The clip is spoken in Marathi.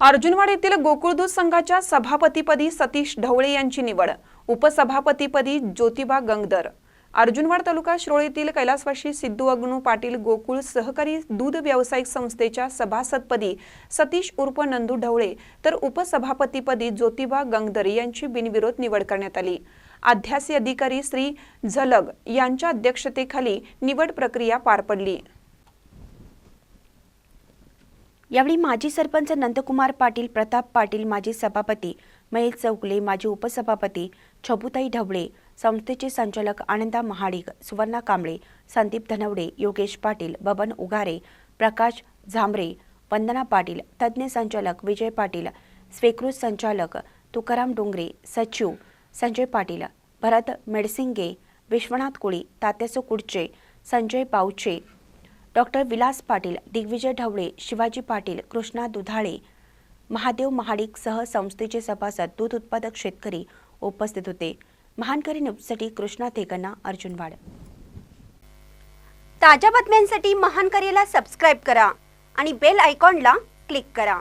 अर्जुनवाड येथील गोकुळ दूध संघाच्या सभापतीपदी सतीश ढवळे यांची निवड. उपसभापतीपदी ज्योतिबा गंगदर. अर्जुनवाड तालुका श्रोळीतील येथील कैलासवासी सिद्धू अग्नू पाटील गोकुळ सहकारी दूध व्यावसायिक संस्थेच्या सभासदपदी सतीश उर्फ नंदू ढवळे तर उपसभापतीपदी ज्योतिबा गंगदर यांची बिनविरोध निवड करण्यात आली. अध्यासी अधिकारी श्री झलग यांच्या अध्यक्षतेखाली निवड प्रक्रिया पार पडली. यावेळी माजी सरपंच नंदकुमार पाटील प्रताप पाटील माजी सभापती महेश चौगले माजी उपसभापती छबुताई ढवळे संस्थेचे संचालक आनंदा महाडिक सुवर्णा कांबळे संदीप धनवडे योगेश पाटील बबन उगारे प्रकाश झांबरे वंदना पाटील तज्ज्ञ संचालक विजय पाटील स्वीकृत संचालक तुकाराम डोंगरे सचिव संजय पाटील भरत मेडसिंगे विश्वनाथ कोळी तात्यासो कुडचे संजय पाऊचे डॉक्टर विलास पाटील दिग्विजय ढवळे शिवाजी पाटील कृष्णा दुधाळे महादेव महाडिकसह संस्थेचे सभासद दूध उत्पादक शेतकरी उपस्थित होते. महानकरी न्यूजसाठी कृष्णा थेकन्ना अर्जुनवाड ताज्या बातम्यांसाठी महानकरीला सबस्क्राईब करा आणि बेल आयकॉनला क्लिक करा.